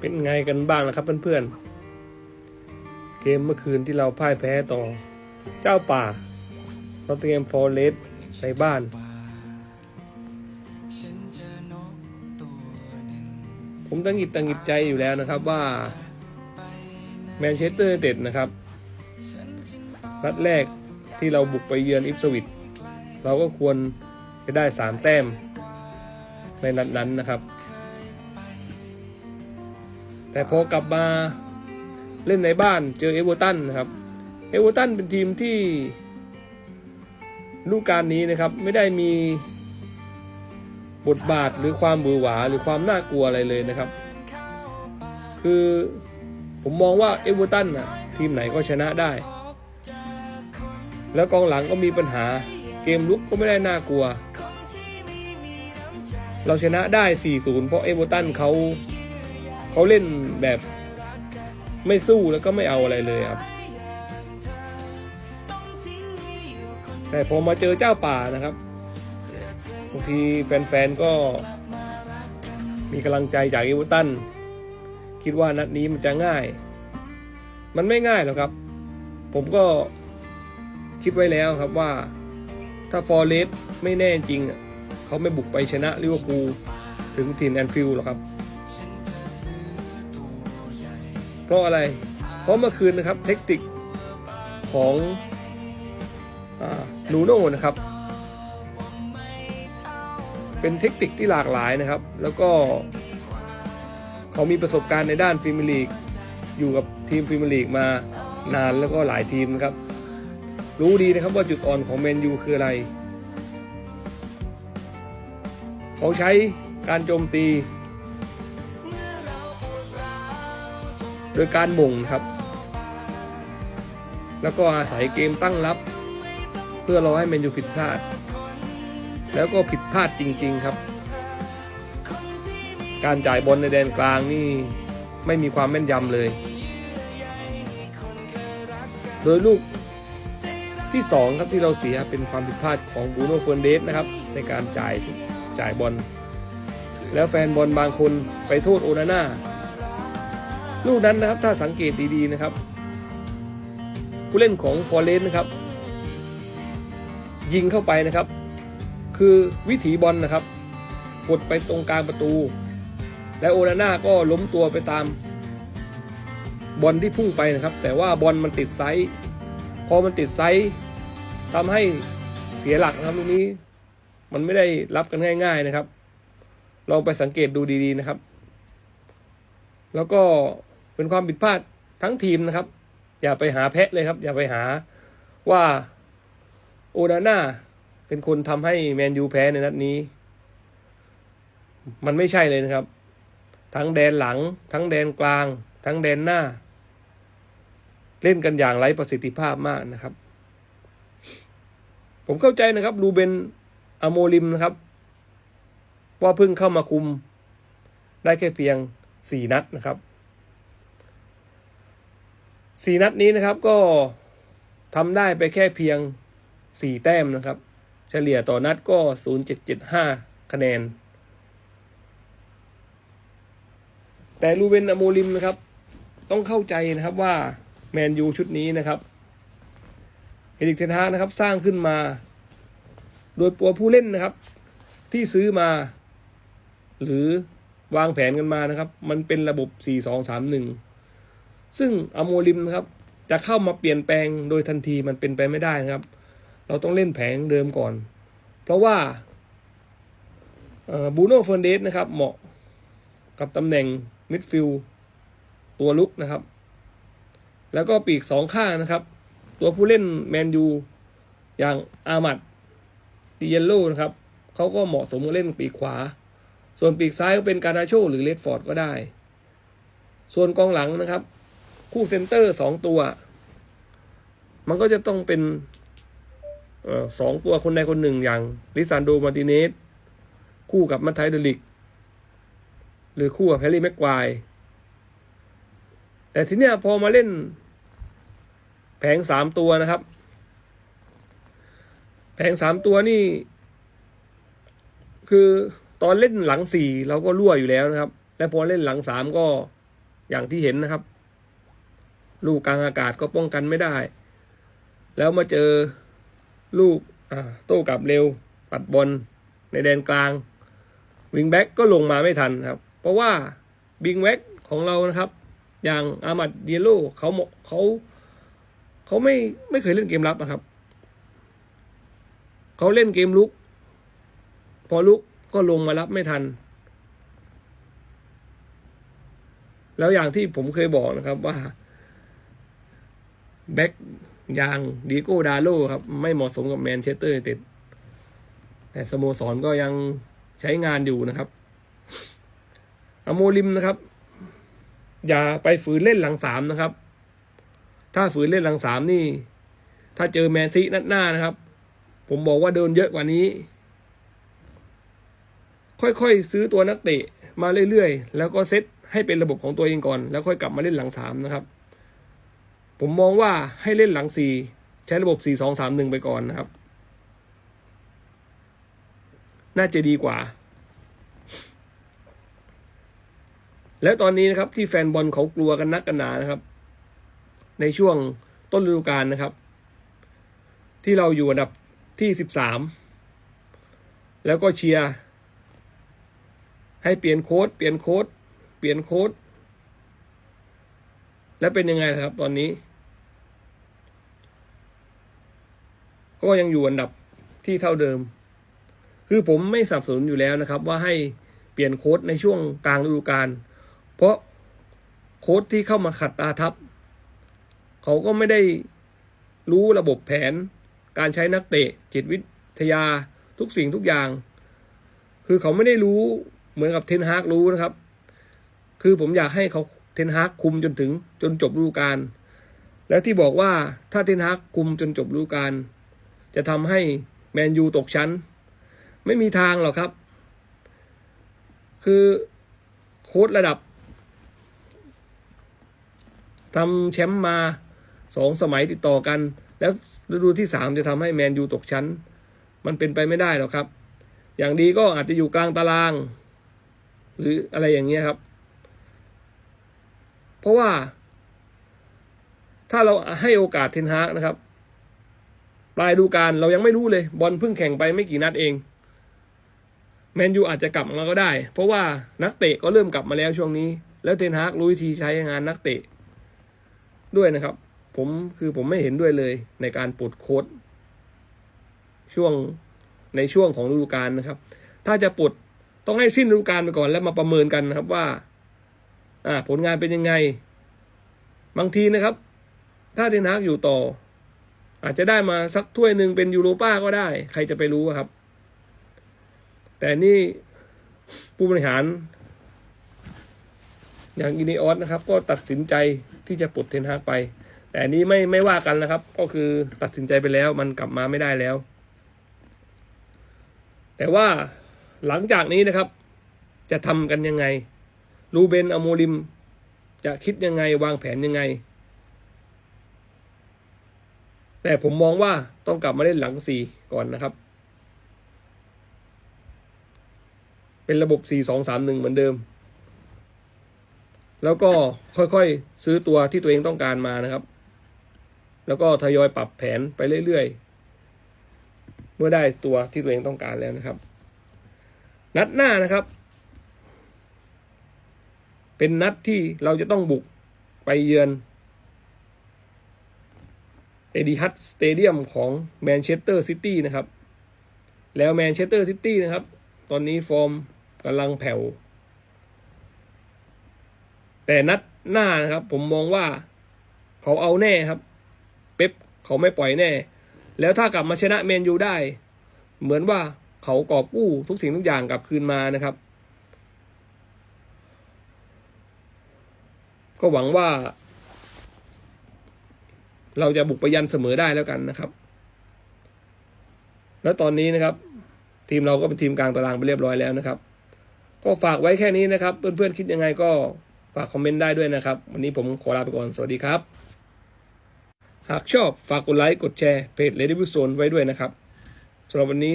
เป็นไงกันบ้างนะครับเพื่อนๆ เกมเมื่อคืนที่เราพ่ายแพ้ต่อ เจ้าป่าเราเตรียมฟอร์เรสในบ้านผมตั้งหิดตั้งหิดใจอยู่แล้วนะครับว่าแมนเชสเตอร์เต็ดนะครับนัดแรกที่เราบุกไปเยือนอิฟสวิตเราก็ควรจะได้สามแต้มในนัดนั้นนะครับ แต่พอกลับมาเล่นในบ้านเจอเอเวอร์ตันนะครับ เอเวอร์ตันเป็นทีมที่ลูกการนี้นะครับไม่ได้มีบทบาทหรือความบือหวาหรือความน่ากลัวอะไรเลยนะครับ คือผมมองว่าเอเวอร์ตันนะทีมไหนก็ชนะได้ แล้วกองหลังก็มีปัญหาเกมลุกก็ไม่ได้น่ากลัว เราชนะได้ 4-0 เพราะเอเวอร์ตันเขา เขาเล่นแบบไม่สู้แล้วก็ไม่เอาอะไรเลยครับ แต่พอมาเจอเจ้าป่านะครับบางทีแฟนๆก็มีกำลังใจจากเอเวอร์ตันคิดว่านัดนี้มันจะง่าย มันไม่ง่ายหรอกครับ ผมก็คิดไว้แล้วครับว่าถ้าฟอร์เรสไม่แน่จริง เขาไม่บุกไปชนะลิเวอร์พูลถึงถิ่นแอนฟิลด์หรอกครับ เพราะอะไร เพราะเมื่อคืนนะครับเทคนิคของนูโน่นะครับ เป็นเทคนิคที่หลากหลายนะครับ แล้วก็เขามีประสบการณ์ในด้านฟิล์มลีกอยู่กับทีมฟิล์มลีกมานานแล้วก็หลายทีมนะครับ รู้ดีนะครับว่าจุดอ่อนของแมนยูคืออะไร เขาใช้การโจมตี โดยการบ่งครับ แล้วก็อาศัยเกมตั้งรับ เพื่อรอให้แมนยูผิดพลาด แล้วก็ผิดพลาดจริง ๆครับ การจ่ายบอลในแดนกลางนี่ไม่มีความแม่นยำเลย โดยลูกที่สองครับที่เราเสียเป็นความผิดพลาดของบูโน่เฟร์นเดสนะครับ ในการจ่ายจ่ายบอลแล้วแฟนบอลบางคนไปโทษโอนาน่า ลูกนั้นนะครับถ้าสังเกตดีๆนะครับ ผู้เล่นของฟอร์เรสนะครับ ยิงเข้าไปนะครับ คือวิถีบอลนะครับกดไปตรงกลางประตู และโอนาน่าก็ล้มตัวไปตาม บอลที่พุ่งไปนะครับ แต่ว่าบอลมันติดไซส์พอมันติดไซส์ทำให้เสียหลักนะครับลูกนี้มันไม่ได้รับกันง่าย ๆนะครับ ลองไปสังเกตดูดีๆนะครับ แล้วก็ เป็นความผิดพลาดทั้งทีมนะครับ อย่าไปหาแพะเลยครับ อย่าไปหาว่าโอนาน่าเป็นคนทำให้แมนยูแพ้ในนัดนี้ มันไม่ใช่เลยนะครับ ทั้งแดนหลัง ทั้งแดนกลาง ทั้งแดนหน้า เล่นกันอย่างไร้ประสิทธิภาพมากนะครับ ผมเข้าใจนะครับรูเบนอโมลิมนะครับ ว่าเพิ่งเข้ามาคุมได้แค่เพียงสี่นัดนะครับ สี่นัดนี้นะครับก็ทำได้ไปแค่เพียงสี่แต้มนะครับ เฉลี่ยต่อนัดก็ศูนย์เจ็ดเจ็ดห้าคะแนน แต่ลูเวนอโมลิมนะครับ ต้องเข้าใจนะครับว่าแมนยูชุดนี้นะครับเฮดิกเทนฮานะครับสร้างขึ้นมา โดยตัวผู้เล่นนะครับ ที่ซื้อมา หรือวางแผนกันมานะครับ มันเป็นระบบ 4-2-3-1 ซึ่งอโมลิมนะครับจะเข้ามาเปลี่ยนแปลงโดยทันทีมันเป็นไปไม่ได้นะครับ เราต้องเล่นแผงเดิมก่อน เพราะว่าบูโน่เฟอร์เดสนะครับเหมาะกับตำแหน่งมิดฟิลด์ตัวลุกนะครับ แล้วก็ปีกสองข้างนะครับ ตัวผู้เล่นแมนยูอย่างอามัดดิเยลโลนะครับเขาก็เหมาะสมกับเล่นปีกขวา ส่วนปีกซ้ายก็เป็นการาโชหรือเลดฟอร์ดก็ได้ ส่วนกองหลังนะครับ คู่เซนเตอร์สองตัว มันก็จะต้องเป็นสองตัวคนใดคนหนึ่งอย่างลิซานโดมาร์ติเนสคู่กับมัตไทเดลิก หรือคู่กับแฮร์รี่แม็กควายแต่ทีเนี้ยพอมาเล่น แผงสามตัวนะครับ แผงสามตัวนี่ คือตอนเล่นหลังสี่เราก็รั่วอยู่แล้วนะครับ และพอเล่นหลังสามก็อย่างที่เห็นนะครับ ลูกกลางอากาศก็ป้องกันไม่ได้ แล้วมาเจอลูกโต้กลับเร็ว ปัดบอลในแดนกลาง วิงแบ็กก็ลงมาไม่ทันครับ เพราะว่าบิงแบ็กของเรานะครับ อย่างอามัดเดียโลเขาเหมาะเขาเขาไม่ไม่เคยเล่นเกมรับนะครับเขาเล่นเกมลุก พอลุกก็ลงมารับไม่ทัน แล้วอย่างที่ผมเคยบอกนะครับว่า แบ็กยางดีโก้ดาโลครับ ไม่เหมาะสมกับแมนเชสเตอร์ยูไนเต็ดแต่สโมสรก็ยังใช้งานอยู่นะครับอโมลิมนะครับ อย่าไปฝืนเล่นหลังสามนะครับ ถ้าฝืนเล่นหลังสามนี่ ถ้าเจอแมนซีนัดหน้านะครับ ผมบอกว่าเดินเยอะกว่านี้ ค่อยๆซื้อตัวนักเตะมาเรื่อยๆ แล้วก็เซตให้เป็นระบบของตัวเองก่อน แล้วค่อยกลับมาเล่นหลังสามนะครับ ผมมองว่าให้เล่นหลังสี่ใช้ระบบสี่สองสามหนึ่งไปก่อนนะครับ น่าจะดีกว่า แล้วตอนนี้นะครับที่แฟนบอลเขากลัวกันนักกันหนานะครับ ในช่วงต้นฤดูกาลนะครับ ที่เราอยู่อันดับที่สิบสามแล้วก็เชียร์ให้เปลี่ยนโค้ดเปลี่ยนโค้ดเปลี่ยนโค้ดแล้วเป็นยังไงล่ะครับตอนนี้ ก็ยังอยู่อันดับที่เท่าเดิม คือผมไม่สนับสนุนอยู่แล้วนะครับ ว่าให้เปลี่ยนโค้ดในช่วงกลางฤดูกาลเพราะโค้ดที่เข้ามาขัดตาทับเขาก็ไม่ได้รู้ระบบแผน การใช้นักเตะ จิตวิทยาทุกสิ่งทุกอย่าง คือเขาไม่ได้รู้เหมือนกับเทนฮากรู้นะครับ คือผมอยากให้เขาเทนฮากคุมจนถึงจนจบฤดูกาลแล้วที่บอกว่าถ้าเทนฮากคุมจนจบฤดูกาล จะทำให้แมนยูตกชั้น ไม่มีทางหรอกครับ คือโค้ดระดับทำแชมป์มาสองสมัยติดต่อกัน แล้วฤดูที่สามจะทำให้แมนยูตกชั้น มันเป็นไปไม่ได้หรอกครับ อย่างดีก็อาจจะอยู่กลางตาราง หรืออะไรอย่างเงี้ยครับ เพราะว่าถ้าเราให้โอกาสเทนฮากนะครับ ปลายดูการเรายังไม่รู้เลย บอลเพิ่งแข่งไปไม่กี่นัดเอง แมนยูอาจจะกลับมาก็ได้ เพราะว่านักเตะก็เริ่มกลับมาแล้วช่วงนี้ แล้วเทนฮากรู้วิธีใช้งานนักเตะ ด้วยนะครับ ผมคือผมไม่เห็นด้วยเลยในการปลดโค้ดช่วงในช่วงของฤดูกาลนะครับ ถ้าจะปลดต้องให้สิ้นฤดูกาลไปก่อนแล้วมาประเมินกันนะครับว่า อ่า ผลงานเป็นยังไง บางทีนะครับ ถ้าเทนฮากอยู่ต่อ อาจจะได้มาสักถ้วยหนึ่งเป็นยูโรป้าก็ได้ ใครจะไปรู้ครับ แต่นี่ผู้บริหาร อย่างอินิออสนะครับ ก็ตัดสินใจที่จะปลดเทนฮากไป แต่นนี้ไม่ไม่ว่ากันนะครับ ก็คือตัดสินใจไปแล้ว มันกลับมาไม่ได้แล้ว แต่ว่าหลังจากนี้นะครับ จะทำกันยังไง รูเบนอโมริม จะคิดยังไงวางแผนยังไง แต่ผมมองว่าต้องกลับมาเล่นหลังสี่ก่อนนะครับ เป็นระบบสี่สองสามหนึ่งเหมือนเดิม แล้วก็ค่อยๆซื้อตัวที่ตัวเองต้องการมานะครับ แล้วก็ทยอยปรับแผนไปเรื่อยๆ เมื่อได้ตัวที่ตัวเองต้องการแล้วนะครับ นัดหน้านะครับ เป็นนัดที่เราจะต้องบุกไปเยือน เอดิฮัตสเตเดียมของแมนเชสเตอร์ซิตี้นะครับ แล้วแมนเชสเตอร์ซิตี้นะครับ ตอนนี้ฟอร์มกำลังแผ่ว แต่นัดหน้านะครับ ผมมองว่าเขาเอาแน่ครับ เป๊ปเขาไม่ปล่อยแน่ แล้วถ้ากลับมาชนะแมนยูได้ เหมือนว่าเขากอบกู้ทุกสิ่งทุกอย่างกลับคืนมานะครับ ก็หวังว่า เราจะบุกไปยันเสมอได้แล้วกันนะครับ แล้วตอนนี้นะครับ ทีมเราก็เป็นทีมกลางตารางไปเรียบร้อยแล้วนะครับ ก็ฝากไว้แค่นี้นะครับ เพื่อนๆคิดยังไงก็ฝากคอมเมนต์ได้ด้วยนะครับ วันนี้ผมขอลาไปก่อน สวัสดีครับ หากชอบฝากกดไลค์ กดแชร์เพจ Lady b u z Zone ไว้ด้วยนะครับสำหรับวันนี้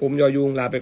ผมยอยุงลาไป